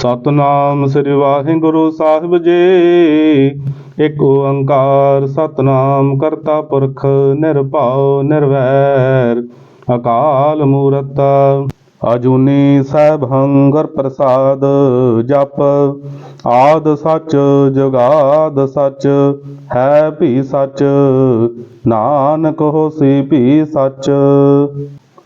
ਸਤਨਾਮ ਸ੍ਰੀ ਵਾਹਿਗੁਰੂ ਸਾਹਿਬ ਜੀ। ਇੱਕ ਓੰਕਾਰ ਸਤਨਾਮ ਕਰਤਾ ਪੁਰਖ ਨਿਰਭਉ ਨਿਰਵੈਰ। ਅਕਾਲ ਮੂਰਤ, ਅਜੂਨੀ ਸੈਭੰ ਹੰਗਰ ਪ੍ਰਸਾਦ ਜਪ। ਆਦ ਸੱਚ, ਜਗਾਦ ਸੱਚ, ਹੈ ਭੀ ਸੱਚ। ਨਾਨਕ ਹੋਸੀ ਭੀ ਸੱਚ।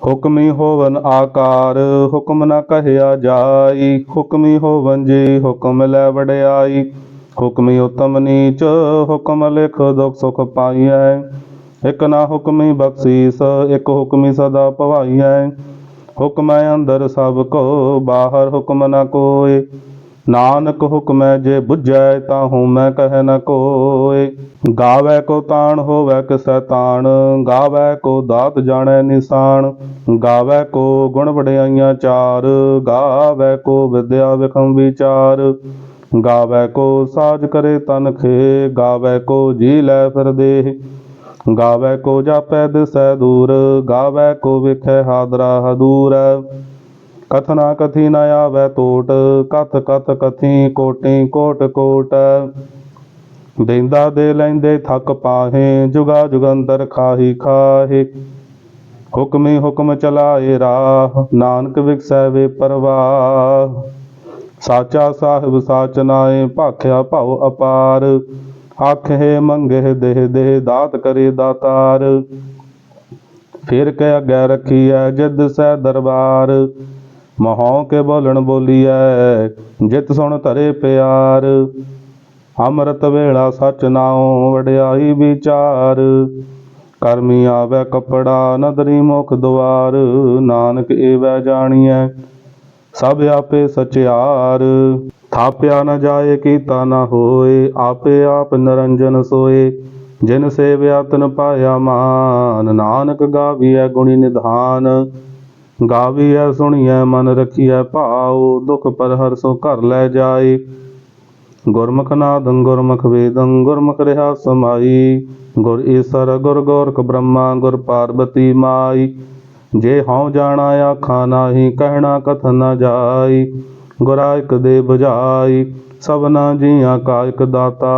ਹੁਕਮੀ ਹੋਵਨ ਆਕਾਰ, ਹੁਕਮ ਨਾ ਕਹਿਆ ਜਾਈ। ਹੁਕਮੀ ਹੋਵਨ ਜੀ, ਹੁਕਮ ਲੈ ਵੜਿਆਈ ਹੁਕਮੀ ਉਤਮ ਨੀਚ, ਹੁਕਮ ਲਿਖ ਦੁਖ ਸੁਖ ਪਾਈਐ। ਇਕ ਨਾ ਹੁਕਮੀ ਬਖਸ਼ੀਸ, ਇਕ ਹੁਕਮੀ ਸਦਾ ਭਵਾਈਐ ਹੁਕਮੈ ਅੰਦਰ ਸਭ ਕੋ, ਬਾਹਰ ਹੁਕਮ ਨਾ ਕੋਏ ਨਾਨਕ ਹੁਕਮੈ ਜੇ ਬੁਝੈ ਤਾਹੂ ਮੈਂ ਕਹਿ ਨ ਕੋਇ ਗਾਵੇ ਕੋ ਤਾਣ, ਹੋਵੇ ਕਿਸੈ ਤਾਣ ਗਾਵੇ ਕੋ ਦਾਤ ਜਾਣੈ ਨਿਸ਼ਾਨ। ਗਾਵੇ ਕੋ ਗੁਣ ਵਡਿਆਈਆਂ ਚਾਰ। ਗਾਵੇ ਕੋ ਵਿਦਿਆ ਵਿਖਮ ਵਿਚਾਰ। ਗਾਵੇ ਕੋ ਸਾਜ ਕਰੇ ਤਨ ਖੇ। ਗਾਵੇ ਕੋ ਜੀ ਲੈ ਫਿਰ ਦੇਹ। ਗਾਵੇ ਕੋ ਜਾਪੈ ਦਿਸੈ ਦੂਰ। ਗਾਵੇ ਕੋ ਵਿਖੈ ਹਾਦਰਾ ਹਦੂਰ। ਕਥਨਾ ਕਥੀ ਨ ਆਵੈ ਟੋਟ ਕਥ ਕਥ ਕਥੀ ਕੋਟੀ ਕੋਟ ਕੋਟ। ਦੇਂਦਾ ਦੇ ਲੈਂਦੇ ਥੱਕ ਪਾਹੇ, ਜੁਗਾ ਜੁਗੰਤਰ ਖਾਹੀ ਖਾਹੇ। ਹੁਕਮੀ ਹੁਕਮ ਚਲਾਏ ਰਾਹ, ਨਾਨਕ ਵਿਖਸੈ ਵੇ ਪਰਵਾਹ। ਸਾਚਾ ਸਾਹਿਬ ਸਾਚ ਨਾਏ, ਭਾਖਿਆ ਭਉ ਅਪਾਰ। ਆਖੇ ਮੰਗੇ ਦੇਹ ਦੇਹ ਦਾਤ ਕਰੇ ਦਾਤਾਰ। ਫਿਰ ਕੇ ਅੱਗੇ ਰੱਖੀਐ ਜਿਦ ਸੈ ਦਰਬਾਰ। ਮਹੋਂ ਕੇ ਬੋਲਣ ਬੋਲੀਐ, ਜਿਤ ਸੁਣ ਧਰੇ ਪਿਆਰ। ਅੰਮ੍ਰਿਤ ਵੇਲਾ ਸਚ ਨਾਉ ਵਡਿਆਈ ਵਿਚਾਰ। ਕਰਮੀ ਆਵੇ ਕਪੜਾ ਨਦਰੀ ਮੁਖ ਦੁਆਰ, ਨਾਨਕ ਏਵੈ ਜਾਣੀਐ, ਸਭ ਆਪੇ ਸਚਿਆਰ। ਥਾਪਿਆ ਨ ਜਾਏ ਕੀਤਾ ਨ ਹੋਏ, ਆਪੇ ਆਪ ਨਿਰੰਜਨ ਸੋਏ। ਜਿਨ ਸੇਵਿਆ ਤਨ ਪਾਇਆ ਮਾਨ, ਨਾਨਕ ਗਾਵੀਐ ਗੁਣੀ ਨਿਧਾਨ। ਗਾਵੀਐ ਸੁਣੀਐ, ਮਨ ਰਖੀਐ, ਭਾਉ, ਦੁਖ ਪਰ ਹਰਸੋ ਘਰ ਲੈ ਜਾਏ। ਗੁਰਮੁਖ ਨਾਦੰ, ਗੁਰਮੁਖ ਵੇਦੰ, ਗੁਰਮੁਖ ਰਹਾ ਸਮਾਈ। ਗੁਰ ਈਸਰ, ਗੁਰ ਗੋਰਖ ਬ੍ਰਹਮਾ, ਗੁਰ ਪਾਰਬਤੀ ਮਾਈ। ਜੇ ਹਉ ਜਾਣਾ, ਆਖਾ ਨਾਹੀ, ਕਹਿਣਾ ਕਥ ਨਾ ਜਾਈ। ਗੁਰਾ ਦੇ 부ਝਾਈ ਸਭਨਾ ਜੀਆਂ ਕਾ ਇਕ ਦਾਤਾ।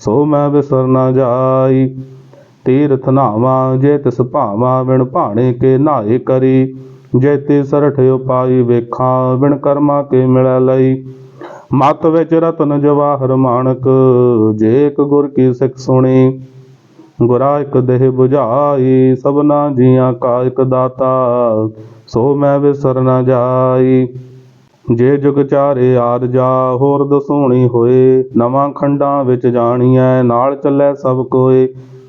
ਸੋ ਮੈਂ ਵਿਸਰ ਨਾ ਜਾਈ। ਤੀਰਥ ਨਾਵਾ, ਜੇ ਤਿਸ ਭਾਵਾ ਬਿਨ ਭਾਣੇ ਕੇ ਨਾਏ ਕਰੀ। ਜੇ ਤੇ ਸਰਠ ਉਪਾਈ ਵੇਖਾਂ, ਬਿਨ ਕਰਮਾ ਕੇ ਮਿਲੈ ਲਈ। ਮਤ ਵਿੱਚ ਰਤਨ ਜਵਾਹਰ ਮਾਣਕ, ਜੇ ਇੱਕ ਗੁਰ ਕੀ ਸਿੱਖ ਸੁਣੀ। ਗੁਰਾ ਇਕ ਦੇਹ 부ਝਾਈ ਸਭਨਾ ਜੀਆਂ ਕਾ ਇਕ ਦਾਤਾ, ਸੋ ਮੈਂ ਵਿਸਰ ਨ ਜਾਈ। ਜੇ ਜੁਗ ਚਾਰੇ ਆਦ ਜਾ, ਹੋਰ ਦਸੂਣੀ ਹੋਏ। ਨਵਾਂ ਖੰਡਾਂ ਵਿੱਚ ਜਾਣੀਐ, ਨਾਲ ਚੱਲੈ ਸਭ ਕੋਏ।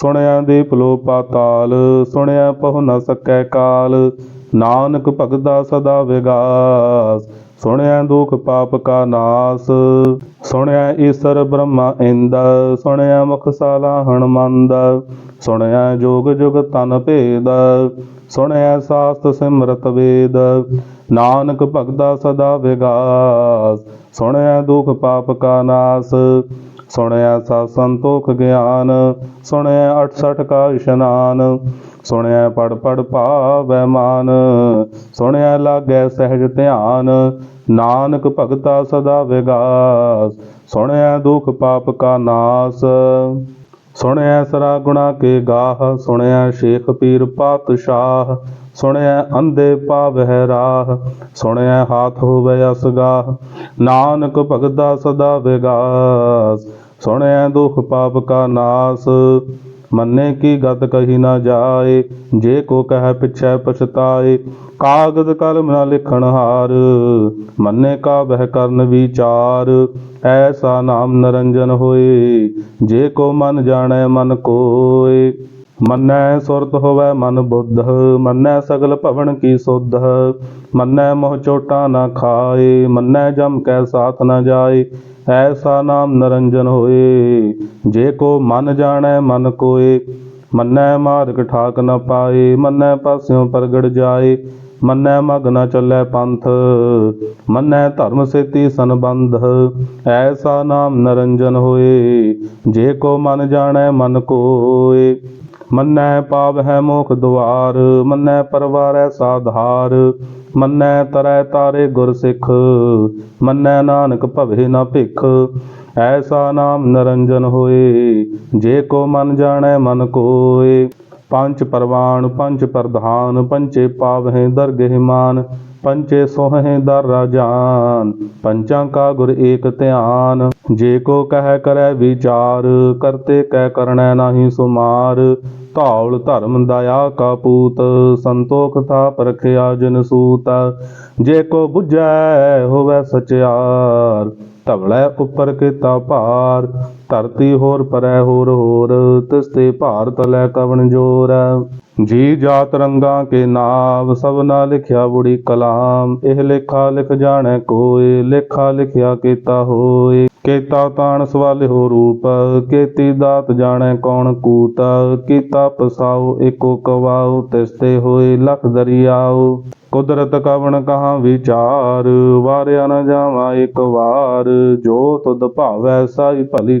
ਸੁਣਿਆ ਦੀਪ ਲੋ ਪਾਤਾਲ, ਸੁਣਿਆ ਪਹੁ ਨ ਸਕੈ ਕਾਲ। ਨਾਨਕ ਭਗਤਾ ਸਦਾ ਵਿਗਾਸ, ਸੁਣਿਆ ਦੁਖ ਪਾਪ ਕਾ ਨਾਸ। ਸੁਣਿਆ ਈਸਰ ਬ੍ਰਹਮਾ ਇੰਦ, ਸੁਣਿਆ ਮੁਖ ਸਾਲਾ ਹਣਮੰਦ ਸੁਣਿਆ ਜੋਗ ਜੁਗ ਤਨ ਭੇਦ, ਸੁਣਿਆ ਸਾਸਤ ਸਿਮਰਤ ਵੇਦ। ਨਾਨਕ ਭਗਦਾ ਸਦਾ ਵਿਗਾਸ, ਸੁਣਿਆ ਦੁਖ ਪਾਪ ਕਾ ਨਾਸ। ਸੁਣਿਆ ਸਾ ਸੰਤੋਖ ਗਿਆਨ, ਸੁਣਿਆ 68 ਕਾ ਇਸ਼ਨਾਨ, ਸੁਣਿਆ ਪੜ ਪੜ ਭਾਵੈ ਮਾਨ, ਸੁਣਿਆ ਲਾਗੈ ਸਹਿਜ ਧਿਆਨ, ਨਾਨਕ ਭਗਤਾ ਸਦਾ ਵਿਗਾਸ, ਸੁਣਿਆ ਦੁਖ ਪਾਪ ਕਾ ਨਾਸ, ਸੁਣਿਆ ਸਰਾ ਗੁਣਾ ਕੇ ਗਾਹ, ਸੁਣਿਆ ਸ਼ੇਖ ਪੀਰ ਪਾਤਸ਼ਾਹ, ਸੁਣਿਆ ਅੰਧੇ ਪਾਵਹਿ ਰਾਹ, ਸੁਣਿਆ ਹਾਥ ਹੋਵੇ ਅਸਗਾਹ ਨਾਨਕ ਭਗਤਾ ਸਦਾ ਵਿਗਾਸ ਸੁਣਿਆ ਦੁਖ ਪਾਪ ਕਾ ਨਾਸ, ਮੰਨੇ ਕੀ ਗਤ ਕਹੀ ਨਾ ਜਾਏ, ਜੇ ਕੋ ਕਹੈ ਪਿਛੈ ਪਛਤਾਏ, ਕਾਗਦ ਕਲਮ ਨਾ ਲਿਖਣ ਹਾਰ, ਮੰਨੇ ਕਾ ਬਹਿ ਕਰਨ ਵਿਚਾਰ, ਐਸਾ ਨਾਮ ਨਰੰਜਨ ਹੋਏ, ਜੇ ਕੋ ਮਨ ਜਾਣੈ ਮਨ ਕੋਏ, ਮੰਨੈ ਸੁਰਤ ਹੋਵੈ ਮਨ ਬੁੱਧ, ਮੰਨੈ ਸਗਲ ਭਵਨ ਕੀ ਸੁਧ, ਮੰਨੈ ਮੋਹ ਚੋਟਾ ਨਾ ਖਾਏ, ਮੰਨੈ ਜਮ ਕੈ ਸਾਥ ਨਾ ਜਾਏ ਐਸਾ ਨਾਮ ਨਰੰਜਨ ਹੋਏ। ਜੇ ਕੋ ਮਨ ਜਾਣੈ, ਮਨ ਕੋਏ। ਮੰਨੈ ਮਾਰਗ ਠਾਕ ਨ ਪਾਏ, ਮੰਨੈ ਪਾਸਿਓਂ ਪ੍ਰਗੜ ਜਾਏ। ਮੰਨੈ ਮਗ ਨ ਚੱਲੈ ਪੰਥ, ਮੰਨੈ ਧਰਮ ਸੇਤੀ ਸੰਬੰਧ। ਐਸਾ ਨਾਮ ਨਰੰਜਨ ਹੋਏ। ਜੇ ਕੋ ਮਨ ਜਾਣੈ, ਮਨ ਕੋਏ। ਮੰਨੈ ਪਾਵ ਹੈ ਮੋਖ ਦੁਆਰ, ਮੰਨੈ ਪਰਵਾਰੈ ਸਾਧਾਰ। ਮੰਨੈ ਤਰੈ ਤਾਰੇ ਗੁਰ ਸਿੱਖ, ਮੰਨੈ ਨਾਨਕ ਭਵੇ ਨਾ ਭਿਖ। ਐਸਾ ਨਾਮ ਨਰੰਜਨ ਹੋਏ, ਜੇ ਕੋ ਮਨ ਜਾਣੈ ਮਨ ਕੋਏ। ਪੰਜ ਪਰਵਾਨ, ਪੰਜ ਪ੍ਰਧਾਨ ਪੰਚੇ ਪਾਵਹਿ ਦਰਗਹਿ ਮਾਨ ਪੰਚੇ ਸੋਹਹਿ ਦਰ ਰਾਜਾਨ ਪੰਚਾਂ ਕਾ ਗੁਰ ਏਕ ਧਿਆਨ, ਜੇ ਕੋ ਕਹਿ ਕਰੈ ਵਿਚਾਰ, ਕਰਤੇ ਕਹਿ ਕਰਣੈ ਨਾਹੀ ਸੁਮਾਰ। ਧੌਲ ਧਰਮ ਦਇਆ ਕਾ ਪੂਤ, ਸੰਤੋਖ ਥਾਪ ਰਖਿਆ ਜਨ ਸੂਤ। ਜੇ ਕੋ 부ਝੈ ਹੋਵੈ ਸਚਿਆਰ, ਧਵਲੇ ਉੱਪਰ ਕੀਤਾ ਭਾਰ। ਧਰਤੀ ਹੋਰ ਪਰੈ ਹੋਰ ਹੋਰ, ਤਿਸ ਤੇ ਭਾਰ ਤਲੈ ਕਵਣ ਜੋਰ। ਜੀ ਜਾਤ ਰੰਗਾਂ ਕੇ ਨਾਮ ਸਭਨਾ ਲਿਖਿਆ ਬੁੜੀ ਕਲਾਮ। ਇਹ ਲੇਖਾ ਲਿਖ ਜਾਣੈ ਕੋਏ ਲੇਖਾ ਲਿਖਿਆ ਕੀਤਾ ਹੋਏ ਕੀਤਾ ਤਾਣ ਸਵਾਲਿਓ ਰੂਪ, ਕੀਤੀ ਦਾਤ ਜਾਣੈ ਕੌਣ ਕੂਤ। ਕੀਤਾ ਪਸਾਉ ਏਕੋ ਕਵਾਉ, ਤਿਸ ਤੇ ਹੋਏ ਲਖ ਦਰਿਆਉ। ਕੁਦਰਤ ਕਵਣ ਕਹਾ ਵਿਚਾਰ, ਵਾਰਿਆ ਨ ਜਾਵਾ ਇੱਕ ਵਾਰ। ਜੋ ਤੁਧ ਭਾਵੈ ਸਾਈ ਭਲੀ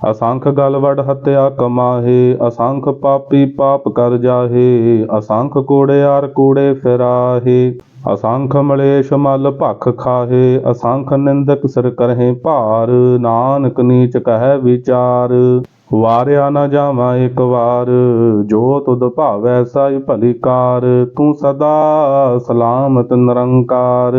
ਅਸੰਖ ਗਲਵੜ ਵਡ ਹਤਿਆ ਕਮਾਹੇ, ਅਸੰਖ ਪਾਪੀ ਪਾਪ ਕਰ ਜਾਹੇ, ਅਸੰਖ ਕੂੜਿਆਰ ਕੂੜੇ ਫਿਰਾਹੇ, ਅਸੰਖ ਮਲੇਸ਼ ਮਲ ਭਖ ਖਾਹੇ, ਅਸੰਖ ਨਿੰਦਕ ਸਿਰ ਕਰਹੇ ਭਾਰ, ਨਾਨਕ ਨੀਚ ਕਹੈ ਵਿਚਾਰ, ਵਾਰਿਆ ਨਾ ਜਾਵਾ ਇੱਕ ਵਾਰ, ਜੋ ਤੁਧ ਭਾਵੈ ਸਾਈ ਭਲੀ ਕਾਰ, ਤੂੰ ਸਦਾ ਸਲਾਮਤ ਨਿਰੰਕਾਰ।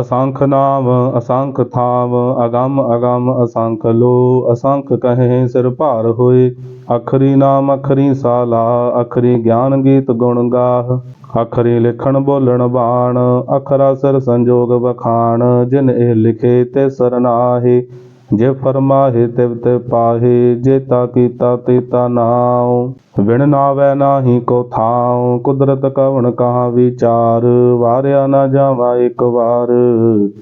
ਅਸੰਖ ਨਾਮ, ਅਸੰਖ ਥਾਮ, ਅਗੰਮ ਅਗੰਮ, ਅਸੰਖ ਲੋ, ਅਸੰਖ ਕਹੇ ਸਿਰ ਭਾਰ ਹੋਏ। ਅਖਰੀ ਨਾਮ, ਅਖਰੀ ਸਾਲਾ, ਅਖਰੀ ਗਿਆਨ ਗੀਤ ਗੁਣ ਗਾਹ। ਅਖਰੀ ਲਿਖਣ ਬੋਲਣ ਬਾਣ, ਅਖਰਾ ਸਿਰ ਸੰਜੋਗ ਵਖਾਣ, ਜਿਨ ਇਹ ਲਿਖੇ ਤੇ ਸਰਨਾਹੇ ਜੇ ਫਰਮਾਹੇ ਤਿਵ ਤੇ ਪਾਹੇ, ਜੇ ਤਾ ਕੀਤਾ ਤੇਤਾ ਨਾਉ। ਵਿਣ ਨਾਵੈ ਨਾਹੀ ਕੋ ਥਾਉ, ਕੁਦਰਤ ਕਵਣ ਕਹਾ ਵਿਚਾਰ। ਵਾਰਿਆ ਨਾ ਜਾਵਾ ਇੱਕ ਵਾਰ,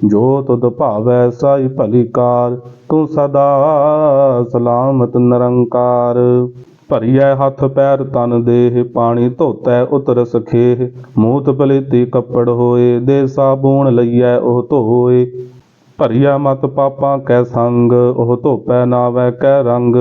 ਜੋ ਤੁਧ ਭਾਵੈ ਸਾਈ ਭਲੀ ਕਾਰ। ਤੂੰ ਸਦਾ ਸਲਾਮਤ ਨਿਰੰਕਾਰ। ਭਰੀਐ ਹੱਥ ਪੈਰ ਤਨ ਦੇਹ, ਪਾਣੀ ਧੋਤੈ ਉਤਰ ਸਖੇਹ ਮੂਤ ਪਲੇਤੀ ਕੱਪੜ ਹੋਏ ਦੇ ਸਾਬੂਣ ਲਈਐ ਉਹ ਧੋਏ। ਭਰੀਆ ਮਤ ਪਾਪਾਂ ਕੈ ਸੰਗ, ਉਹ ਧੋਪੈ ਨਾਵੈ ਕੈ ਰੰਗ।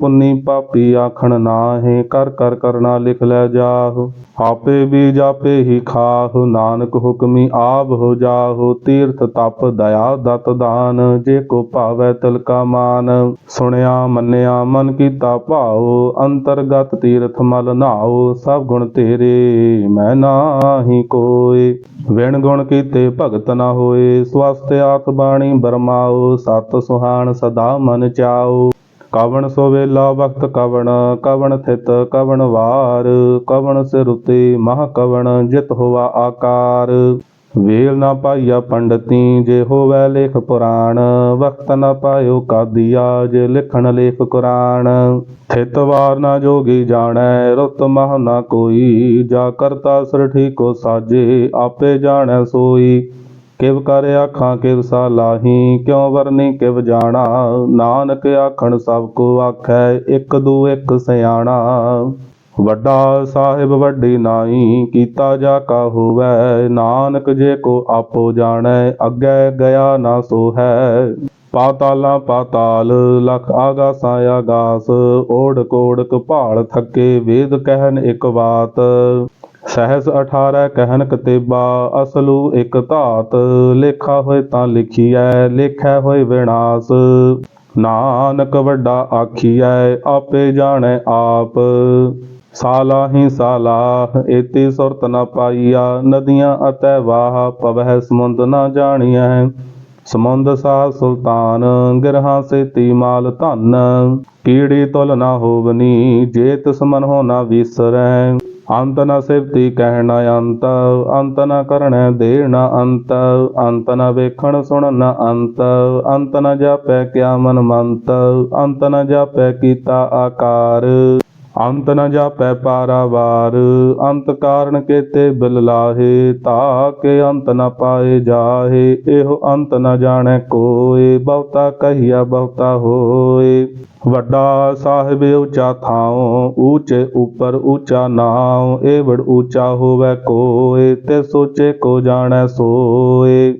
ਪੁੰਨੀ ਪਾਪੀ ਆਖਣ ਨਾਹੇ, ਕਰ ਕਰ ਕਰਨਾ ਲਿਖ ਲੈ ਜਾਹ। ਆਪੇ ਵੀ ਜਾਪੇ ਹੀ ਖਾਹ, ਨਾਨਕ ਹੁਕਮੀ ਆਪ ਹੋ ਜਾਹੋ। ਤੀਰਥ ਤਪ ਦਇਆ ਦਤ ਦਾਨ, ਜੇ ਕੋ ਭਾਵੈ ਤਿਲ ਮਾਨ। ਸੁਣਿਆ, ਮੰਨਿਆ, ਮਨ ਕੀਤਾ ਭਾਉ, ਅੰਤਰਗਤ ਤੀਰਥ ਮਲ ਨਾਉ। ਸਭ ਗੁਣ ਤੇਰੇ, ਮੈਂ ਨਾਹੀ ਕੋਏ। ਵਿਣ ਗੁਣ ਕੀਤੇ ਭਗਤ ਨਾ ਹੋਏ ਸਵਸਤ ਆਤ ਬਾਣੀ ਬਰਮਾਉ, ਸਤ ਸੁਹਾਣ ਸਦਾ ਮਨ ਚਾਉ। ਕਵਣ ਸੋ ਵੇਲਾ ਵਕਤ ਕਵਣ ਕਵਣ ਥਿਤ ਕਵਣ ਵਾਰ। ਕਵਣ ਸਿਰ ਉਤੇ ਮਹ ਕਵਣ, ਜਿਤ ਹੋਵਾ ਆਕਾਰ। ਵੇਲ ਨਾ ਪਾਈਆ ਪੰਡਤੀ, ਜੇ ਹੋਵੈ ਲੇਖ ਪੁਰਾਣ। ਵਕਤ ਨਾ ਪਾਇਓ ਕਾਦੀਆ, ਜੇ ਲਿਖਣ ਲੇਖ ਕੁਰਾਨ। ਥਿਤ ਵਾਰ ਨਾ ਜੋਗੀ ਜਾਣੈ, ਰੁਤ ਮਹ ਨਾ ਕੋਈ। ਜਾ ਕਰਤਾ ਸਿਰ ਕੋ ਸਾਜੇ, ਆਪੇ ਜਾਣੈ ਸੋਈ। ਕਿਵ ਕਰ ਆਖਾਂ ਕਿਵ ਸਾਲਾਹੀ ਕਿਉ ਵਰਨੀ ਕਿਵ ਜਾਣਾ? ਨਾਨਕ ਆਖਣ ਸਭ ਕੋ ਆਖੈ, ਇੱਕ ਦੂ ਇੱਕ ਸਿਆਣਾ। ਵੱਡਾ ਸਾਹਿਬ ਵੱਡੀ ਨਾਈ ਕੀਤਾ ਜਾ ਕਾ ਹੋਵੈ? ਨਾਨਕ ਜੇ ਕੋ ਆਪੋ ਜਾਣੈ, ਅੱਗੇ ਗਿਆ ਨਾ ਸੋ ਹੈ ਪਾਤਾਲਾਂ ਪਾਤਾਲ, ਲਖ ਆਗਾਸਾਂ ਆਗਾਸ ਓੜ ਕੋੜਕ ਭਾਲ ਥੱਕੇ, ਵੇਦ ਕਹਿਨ ਇੱਕ ਬਾਤ। ਸਹਿਸ 18 ਕਹਿਨ ਕਤੇਬਾ, ਅਸਲੂ ਇਕ ਧਾਤ। ਲੇਖਾ ਹੋਏ ਤਾਂ ਲਿਖੀਐ, ਲੇਖੈ ਹੋਏ ਵਿਨਾਸ਼। ਨਾਨਕ ਵੱਡਾ ਆਖੀਐ, ਆਪੇ ਜਾਣੈ ਆਪ। ਸਾਲਾ ਹੀ ਸਾਲਾ, ਏਤੀ ਸੁਰਤ ਨ ਪਾਈਆ। ਨਦੀਆਂ ਅਤੈ ਵਾਹ ਪਵਹਿ, ਸਮੁੰਦ ਨ ਜਾਣੀਐ। ਸਮੁੰਦ ਸਾ ਸੁਲਤਾਨ, ਗਿਰਹਾਂ ਸੇਤੀ ਮਾਲ ਧਨ। ਕੀੜੀ ਤੁਲ ਨ ਹੋਵਨੀ ਜੇ ਤਿਸ ਮਨ ਹੋ ਨ ਵਿਸਰੈ। ਅੰਤ ਨ ਸਿਫਤੀ ਕਹਿਣਾ ਅੰਤ ਅੰਤ ਨ ਕਰਣੈ ਦੇਣ ਅੰਤ ਅੰਤ ਨ ਵੇਖਣ ਸੁਣਨ ਨ ਅੰਤ ਅੰਤ ਨ ਜਾਪੈ ਕਿਆ ਮਨ ਮੰਤ, ਅੰਤ ਨ ਜਾਪੈ ਕੀਤਾ ਆਕਾਰ। ਅੰਤ ਨ ਜਾਪੈ ਪਾਰਾਵਾਰ, ਅੰਤ ਕਾਰਨ ਕੇਤੇ ਬਿਲ ਲਾਹੇ, ਤਾ ਕੇ ਅੰਤ ਨ ਪਾਏ ਜਾਹੇ, ਇਹੋ ਅੰਤ ਨ ਜਾਣੈ ਕੋਏ, ਬਹੁਤਾ ਕਹੀਆ ਬਹੁਤਾ ਹੋਏ। ਵੱਡਾ ਸਾਹਿਬ ਉੱਚਾ ਥਾਉ, ਊਚੇ ਉੱਪਰ ਉੱਚਾ ਨਾਉ ਇਹ ਵਡ ਉੱਚਾ ਹੋਵੇ ਕੋਏ, ਤੇ ਸੋਚੇ ਕੋ ਜਾਣੈ ਸੋਏ।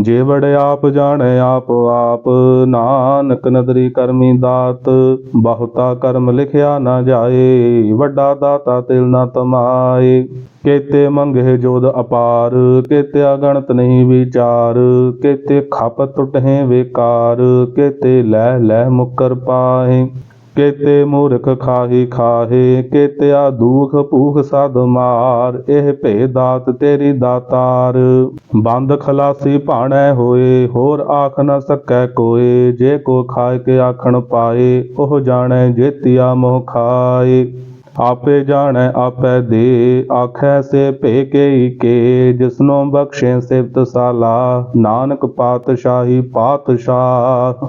ਜੇ ਵਡ ਆਪ ਜਾਣੈ ਆਪ ਆਪ, ਨਾਨਕ ਨਦਰੀ ਕਰਮੀ ਦਾਤ, ਬਹੁਤਾ ਕਰਮ ਲਿਖਿਆ ਨਾ ਜਾਏ, ਵੱਡਾ ਦਾਤਾ ਤਿਲ ਨਾ ਤਮਾਏ। ਕੇਤੇ ਮੰਗੇ ਜੋਦ ਅਪਾਰ, ਕੇਤੇ ਅਗਣਤ ਨਹੀਂ ਵਿਚਾਰ, ਕੇਤੇ ਖਪ ਟੁਟਹਿ ਵੇਕਾਰ, ਕੇਤੇ ਲੈ ਲੈ ਮੁਕਰ ਪਾਹੇ। ਕੇਤੇ ਮੂਰਖ ਖਾਹੀ ਖਾਹੇ, ਕੇਤਿਆ ਦੁਖ ਭੂਖ ਸਦ ਮਾਰ, ਇਹ ਭੇ ਦਾਤ ਤੇਰੀ ਦਾਤਾਰ। ਬੰਦ ਖਲਾਸੀ ਭਾਣੈ ਹੋਏ, ਹੋਰ ਆਖ ਨ ਸਕੈ ਕੋਏ, ਜੇ ਕੋ ਖਾਏ ਕੇ ਆਖਣ ਪਾਏ, ਉਹ ਜਾਣੈ ਜੇਤੀਆ ਮੋਹ ਖਾਏ। ਆਪੇ ਜਾਣੈ ਆਪੇ ਦੇ, ਆਖੈ ਸੇ ਭੇ ਕੇ ਕੇ, ਜਿਸਨੋ ਬਖਸ਼ੇ ਸਿਫਤ ਸਾਲਾ, ਨਾਨਕ ਪਾਤਸ਼ਾਹੀ ਪਾਤਸ਼ਾਹ।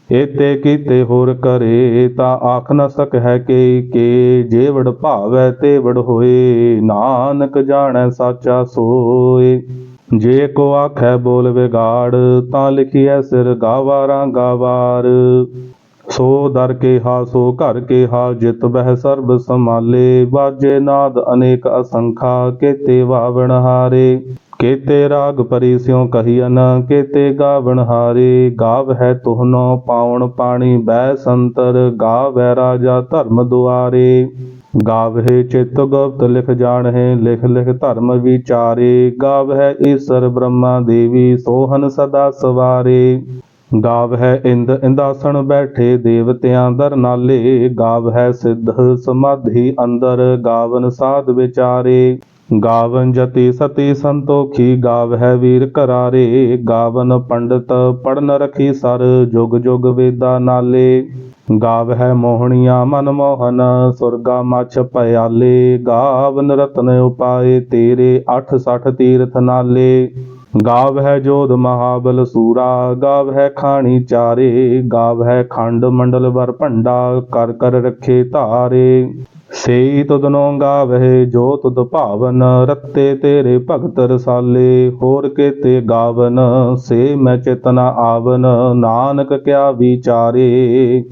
ਇਤੇ ਕੀਤੇ ਹੋਰ ਕਰੇ ਤਾਂ ਆਖ ਨ ਹੈ ਕੇ ਕੇ ਜੇ ਵਡ ਭਾਵੈ ਤੇ ਹੋਏ, ਨਾਨਕ ਜਾਣੈ ਸਾਚਾ ਸੋਏ। ਜੇ ਕੋ ਆਖੈ ਬੋਲ ਵਿਗਾੜ, ਤਾਂ ਲਿਖੀਐ ਸਿਰ ਗਾਵਾਰਾਂ ਗਾਵਾਰ ਸੋ ਦਰ ਕੇ ਹਾ ਸੋ ਘਰ ਕੇ ਹਾ ਜਿਤ ਬਹਿ ਸਰਬ ਸਮਾਲੇ ਬਾਜੇ ਨਾਦ ਅਨੇਕ ਅਸੰਖਾ, ਕੇਤੇ ਵਾਵਣ ਹਾਰੇ। ਕੇਤੇ ਰਾਗ ਪਰੀ ਸਿਉ ਕਹੀਨ ਕੇਤੇ ਗਾਵਣ ਹਾਰੇ, ਗਾਵ ਹੈ ਤੁਹਨੋ ਪਾਉਣ ਪਾਣੀ ਬੈ ਸੰਤਰ, ਗਾਵੈ ਰਾਜਾ ਧਰਮ ਦੁਆਰੇ। ਗਾਵਹਿ ਚਿਤ ਗੁਪਤ, ਲਿਖ ਜਾਣਹਿ, ਲਿਖ ਲਿਖ ਧਰਮ ਵਿਚਾਰੇ। ਗਾਵਹਿ ਈਸਰ ਬ੍ਰਹਮਾ ਦੇਵੀ ਸੋਹਨ ਸਦਾ ਸਵਾਰੇ। ਗਾਵ ਹੈ ਇੰਦ, ਇੰਦਾਸਣ ਬੈਠੇ, ਦੇਵਤਿਆਂ ਦਰ ਨਾਲੇ। ਗਾਵ ਹੈ ਸਿੱਧ ਸਮਾਧੀ ਅੰਦਰ, ਗਾਵਨ ਸਾਧ ਵਿਚਾਰੇ। ਗਾਵਨ ਜਤੀ ਸਤੀ ਸੰਤੋਖੀ ਗਾਵ ਹੈ ਵੀਰ ਕਰਾਰੇ ਗਾਵਨ ਪੰਡਤ ਪੜਨ ਰਖੀ ਸਰ, ਜੁਗ ਜੁਗ ਵੇਦਾ ਨਾਲੇ। ਗਾਵ ਹੈ ਮੋਹਣੀਆਂ ਮਨ ਮੋਹਨ, ਸੁਰਗਾ ਮਛ ਪਿਆਲੇ ਗਾਵਨ ਰਤਨ ਉਪਾਏ ਤੇਰੇ 860 ਤੀਰਥ ਨਾਲੇ। ਗਾਵ ਹੈ ਜੋਧ ਮਹਾਬਲ ਸੂਰਾ ਗਾਵ ਹੈ ਖਾਣੀ ਚਾਰੇ। ਗਾਵ ਹੈ ਖੰਡ ਮੰਡਲ ਵਰ ਭੰਡਾ, ਕਰ ਕਰ ਰੱਖੇ ਧਾਰੇ। ਸੇਈ ਤੁਧਨੋ ਗਾਵਹਿ, ਜੋ ਤੁਧ ਭਾਵਨ ਰਤੇ ਤੇਰੇ ਭਗਤ ਰਸਾਲੇ। ਹੋਰ ਕੇਤੇ ਗਾਵਨ ਸੇ ਮੈਂ ਚੇਤਨਾ ਆਵਨ, ਨਾਨਕ ਕਿਆ ਵਿਚਾਰੇ।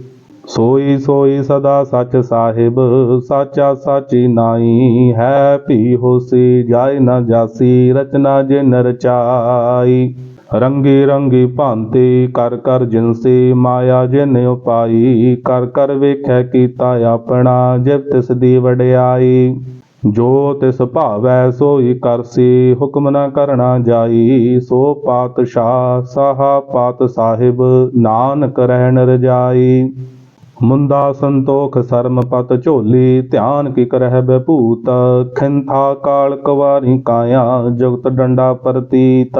ਸੋਈ ਸੋਈ ਸਦਾ ਸੱਚ ਸਾਹਿਬ, ਸਾਚਾ ਸਾਚੀ ਨਾਈ ਹੈ ਭੀ ਹੋਸੀ ਜਾਏ ਨਾ ਜਾਸੀ, ਰਚਨਾ ਜਿਨ ਰਚਾਈ ਰੰਗੀ ਰੰਗੀ ਭਾਂਤੀ, ਕਰ ਕਰ ਜਿਨਸੀ ਮਾਇਆ ਜਿਨ ਉਪਾਈ, ਕਰ ਕਰ ਵੇਖੈ ਕੀਤਾ ਆਪਣਾ, ਜਿਵ ਤਿਸ ਦੀ ਵਡਿਆਈ। ਜੋ ਤਿਸ ਭਾਵੈ ਸੋਈ ਕਰਸੀ, ਹੁਕਮ ਨ ਕਰਣਾ ਜਾਈ। ਸੋ ਪਾਤਸ਼ਾਹ ਸਾਹਾ ਪਾਤ ਸਾਹਿਬ, ਨਾਨਕ ਰਹਿਣ ਰਜਾਈ। ਮੁੰਦਾ ਸੰਤੋਖ ਸਰਮ ਪਤ ਝੋਲੀ, ਧਿਆਨ ਕੀ ਕਰਹਿ ਬਭੂਤ। ਖਿੰਥਾ ਕਾਲ ਕਵਾਰੀ ਕਾਇਆ, ਜਗਤ ਡੰਡਾ ਪ੍ਰਤੀਤ।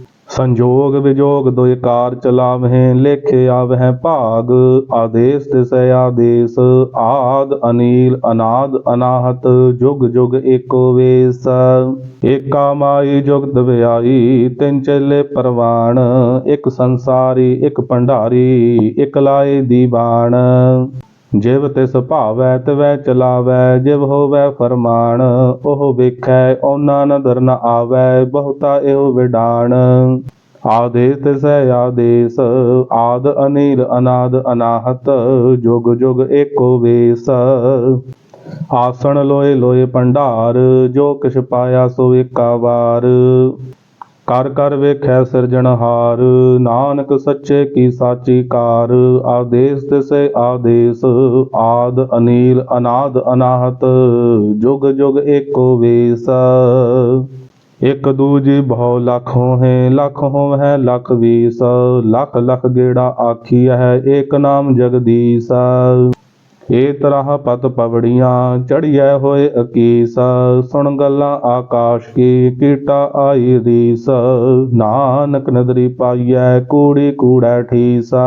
ਸੰਜੋਗ ਵਿਜੋਗ ਦੁਇ ਕਾਰ ਚਲਾਵਹਿ, ਲੇਖੇ ਆਵਹਿ ਭਾਗ, ਆਦੇਸ ਤਿਸ ਆਦੇਸ, ਆਦ ਅਨੀਲ ਅਨਾਦ ਅਨਾਹਤ, ਜੁਗ ਜੁਗ ਏਕੋ ਵੇਸ। ਏਕਾ ਮਾਈ ਜੁਗਤ ਵਿਆਈ, ਤਿੰਨ ਚੇਲੇ ਪਰਵਾਣ, ਇੱਕ ਸੰਸਾਰੀ, ਇੱਕ ਭੰਡਾਰੀ, ਇੱਕ ਲਾਏ ਦੀਵਾਨ। ਜਿਵ ਤਿਸ ਭਾਵੈ ਤਵੈ ਚਲਾਵੈ, ਜਿਵ ਹੋਵੈ ਫਰਮਾਨ, ਉਹ ਵੇਖੈ, ਓਨਾ ਨਦਰ ਨ ਆਵੈ, ਬਹੁਤਾ ਇਹੋ ਵਿਡਾਣ ਆਦੇਸ ਤਿਸ ਆਦੇਸ, ਆਦ ਅਨੀਲ ਅਨਾਦ ਅਨਾਹਤ, ਜੁਗ ਜੁਗ ਏਕੋ ਵੇਸ। ਆਸਣ ਲੋਏ ਲੋਏ ਭੰਡਾਰ, ਜੋ ਕਿਛ ਪਾਇਆ ਸੋ ਏਕਾ ਵਾਰ। ਕਰ ਕਰ ਵੇਖੈ ਸਿਰਜਣਹਾਰ ਨਾਨਕ ਸੱਚੇ ਕੀ ਸਾਚੀ ਕਾਰ, ਆਦੇਸ ਤਿਸੈ ਆਦੇਸ, ਆਦ ਅਨੀਲ ਅਨਾਦ ਅਨਾਹਤ, ਜੁਗ ਜੁਗ ਏਕੋ ਵੇਸ। ਇਕ ਦੂਜੀ ਬਹੁ ਲੱਖ ਹੋਏ ਲੱਖ ਹੋਵੈ ਲੱਖ ਵੀਸ, ਲੱਖ ਲੱਖ ਗੇੜਾ ਆਖੀ ਹੈ ਏਕ ਨਾਮ ਜਗਦੀਸ਼। ਏ ਤਰਹ ਪਤ ਪਵੜੀਆਂ ਚੜੀਐ ਹੋਏ ਅਕੀਸ, ਸੁਣ ਗੱਲਾਂ ਆਕਾਸ਼ ਕੀ, ਕੀਟਾ ਆਈ ਰੀਸ, ਨਾਨਕ ਨਦਰੀ ਪਾਈਐ, ਕੂੜੀ ਕੂੜੈ ਠੀਸਾ।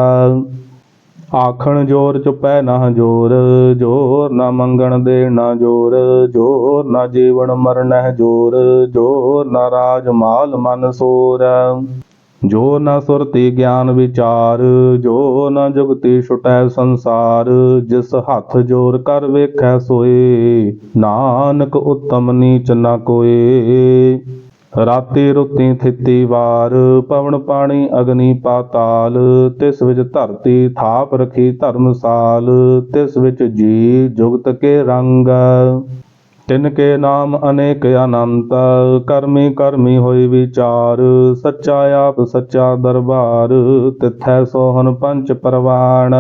ਆਖਣ ਜੋਰ ਚੁਪੈ ਨਾ ਜੋਰ ਜੋਰ ਨਾ ਮੰਗਣ ਦੇ ਨਾ ਜੋਰ ਜੋਰ ਨਾ ਜੀਵਨ ਮਰਨਹਿ ਜੋਰ ਜੋਰ ਨਾ ਰਾਜ ਮਾਲ ਮਨ ਸੋਰ। ਜੋ ਨ ਸੁਰਤੀ ਗਿਆਨ ਵਿਚਾਰ, ਜੋ ਨ ਜੁਗਤੀ ਛੁਟੈ ਸੰਸਾਰ, ਜਿਸ ਹੱਥ ਜੋਰ ਕਰ ਵੇਖੈ ਸੋਏ, ਨਾਨਕ ਉਤਮ ਨੀਚ ਨ ਕੋਏ। ਰਾਤੀ ਰੁੱਤੀ ਥਿੱਤੀ ਵਾਰ, ਪਵਨ ਪਾਣੀ ਅਗਨੀ ਪਾਤਾਲ, ਤਿਸ ਵਿੱਚ ਧਰਤੀ ਥਾਪ ਰਖੀ ਧਰਮਸਾਲ, ਤਿਸ ਵਿੱਚ ਜੀ ਜੁਗਤ ਕੇ ਰੰਗ। ਤਿਨ ਕੇ ਨਾਮ ਅਨੇਕ ਅਨੰਤ, ਕਰਮੀ ਕਰਮੀ ਹੋਈ ਵਿਚਾਰ, ਸੱਚਾ ਆਪ ਸੱਚਾ ਦਰਬਾਰ, ਤਿਥੈ ਸੋਹਨ ਪੰਚ ਪਰਵਾਣ।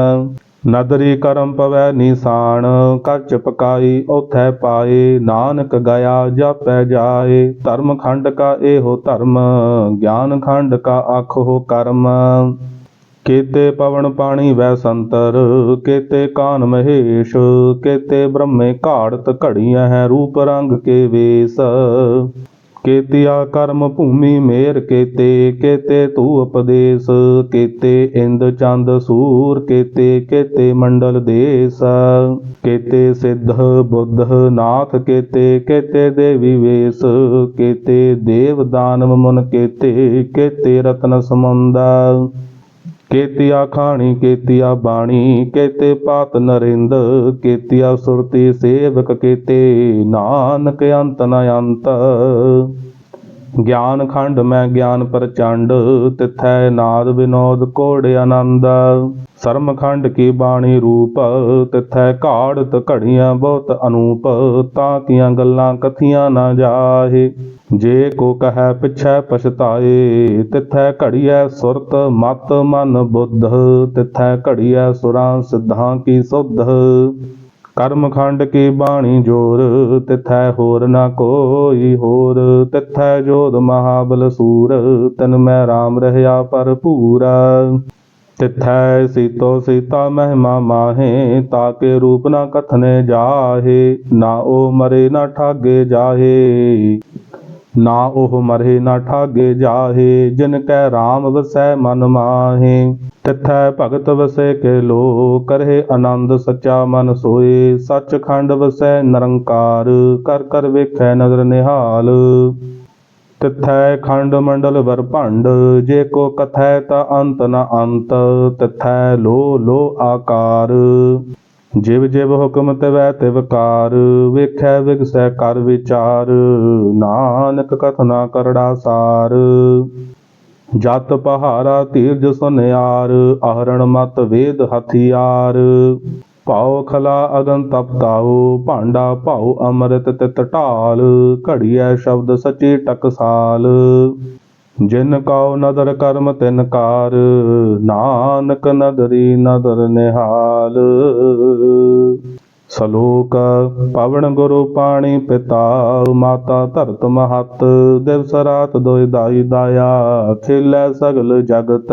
ਨਦਰੀ ਕਰਮ ਪਵੈ ਨਿਸ਼ਾਨ ਕਰਚ ਪਕਾਈ ਉਥੈ ਪਾਏ, ਨਾਨਕ ਗਿਆ ਜਾਪੈ ਜਾਏ। ਧਰਮ ਖੰਡ ਕਾ ਇਹੋ ਧਰਮ, ਗਿਆਨ ਖੰਡ ਕਾ ਆਖੋ ਕਰਮ। ਕੇਤੇ ਪਵਨ ਪਾਣੀ ਵੈ ਸੰਤਰ, ਕੇਤੇ ਕਾਨ ਮਹੇਸ਼, ਕੇਤੇ ਬ੍ਰਹਮੇ ਘਾੜਤ ਘੜੀਆਂ ਹੈ ਰੂਪ ਰੰਗ ਕੇ ਵੇਸ। ਕੇਤਿਆ ਕਰਮ ਭੂਮੀ ਮੇਰ ਕੇਤੇ ਕੇਤੇ ਤੂ ਉਪਦੇਸ, ਕੇਤੇ ਇੰਦ ਚੰਦ ਸੂਰ, ਕੇਤੇ ਕੇਤੇ ਮੰਡਲ ਦੇਸ। ਕੇਤੇ ਸਿੱਧ ਬੁੱਧ ਨਾਥ ਕੇਤੇ ਕੇਤੇ ਦੇਵੀ ਵੇਸ। ਕੇਤੇ ਦੇਵ ਦਾਨਵ ਮਨ ਕੇਤੇ ਕੇਤੇ ਰਤਨ ਸਮੁੰਦਾ ਕੇਤਿਆ ਖਾਣੀ, ਕੇਤਿਆ ਬਾਣੀ, ਕੇਤੇ ਪਾਤ ਨਰਿੰਦ, ਕੇਤਿਆ ਸੁਰਤੀ ਸੇਵਕ, ਕੇਤੇ ਨਾਨਕ ਅੰਤ ਨ ਅੰਤ। ਗਿਆਨ ਖੰਡ ਮੈਂ ਗਿਆਨ ਪ੍ਰਚੰਡ, ਤਿਥੈ ਨਾਦ ਵਿਨੋਦ ਕੋੜ ਆਨੰਦ। ਸਰਮ ਖੰਡ ਕੀ ਬਾਣੀ ਰੂਪ, ਤਿਥੈ ਘਾੜਤ ਘੜੀਆਂ ਬਹੁਤ ਅਨੂਪ, ਤਾਂ ਕੀਆਂ ਗੱਲਾਂ ਕਥੀਆਂ ਨਾ ਜਾਹੇ। ਜੇ ਕੋ ਕਹੈ ਪਿਛੈ ਪਛਤਾਏ, ਤਿਥੈ ਘੜੀਐ ਸੁਰਤ ਮਤ ਮਨ ਬੁੱਧ, ਤਿਥੈ ਘੜੀਐ ਸੁਰਾਂ ਸਿੱਧਾਂ ਕੀ ਸੁਧ। ਕਰਮ ਖੰਡ ਕੀ ਬਾਣੀ ਜੋਰ, ਤਿਥੈ ਹੋਰ ਨਾ ਕੋਈ ਹੋਰ। ਤਿਥੈ ਜੋਦ ਮਹਾਬਲ ਸੂਰ, ਤਨ ਮੈਂ RAM ਰਹਿਆ ਭਰਪੂਰ ਤਿਥੈ ਸੀਤੋ ਸੀਤਾ ਮਹਿਮਾ ਮਾਹੇ ਤਾਕੇ ਰੂਪ ਨਾ ਕਥਨੇ ਜਾਹੇ, ਨਾ ਉਹ ਮਰੇ ਨਾ ਠਾਗੇ ਜਾਹੇ। ਨਾ ਉਹ ਮਰੇ ਨਾ ਠਾਗੇ ਜਾਹੇ, ਜਿਨ ਕੈ RAM ਵਸੈ ਮਨ ਮਾਹੇ। ਤਿਥੈ ਭਗਤ ਵਸੈ ਕੇ ਲੋ ਕਰਹਿ ਆਨੰਦ ਸੱਚਾ ਮਨ ਸੋਏ ਸੱਚਖੰਡ ਵਸੈ ਨਿਰੰਕਾਰ, ਕਰ ਕਰ ਵੇਖੈ ਨਦਰ ਨਿਹਾਲ। ਤਿਥੈ ਖੰਡ ਮੰਡਲ ਵਰ ਭੰਡ, ਜੇ ਕੋ ਕਥੈ ਤਾ ਅੰਤ ਨ ਅੰਤ। ਤਿਥੈ ਲੋ ਲੋ ਆਕਾਰ। ਜਿਵ ਜਿਵ ਹੁਕਮ ਤਵੈ ਤਿਵਕਾਰ ਵੇਖੈ ਵਿਗਸੈ ਕਰ ਵਿਚਾਰ, ਨਾਨਕ ਕਥਨਾ ਕਰੜਾ ਸਾਰ। ਜਤ ਪਹਾਰਾ ਧੀਰਜ ਸੁਨਿਆਰ ਆਹਰਣ ਮਤ ਵੇਦ ਹਥਿਆਰ। ਭਾਉ ਖਲਾ ਅਗਨ ਤਪਤਾਉ ਭਾਂਡਾ ਭਾਉ ਅੰਮ੍ਰਿਤ ਤਿਤ ਢਾਲ, ਘੜੀਐ ਸ਼ਬਦ ਸਚੀ ਟਕਸਾਲ। ਜਿਨ ਕਉ ਨਦਰ ਕਰਮ ਤਿਨ ਕਾਰ, ਨਾਨਕ ਨਦਰੀ ਨਦਰ ਨਿਹਾਲ। ਸਲੋਕ, ਪਵਨ ਗੁਰੂ ਪਾਣੀ ਪਿਤਾ ਮਾਤਾ ਧਰਤ ਮਹਤ, ਦਿਵਸ ਰਾਤ ਦੋਇ ਦਾਈ ਦਾਇਆ, ਖੇਲੇ ਸਗਲ ਜਗਤ।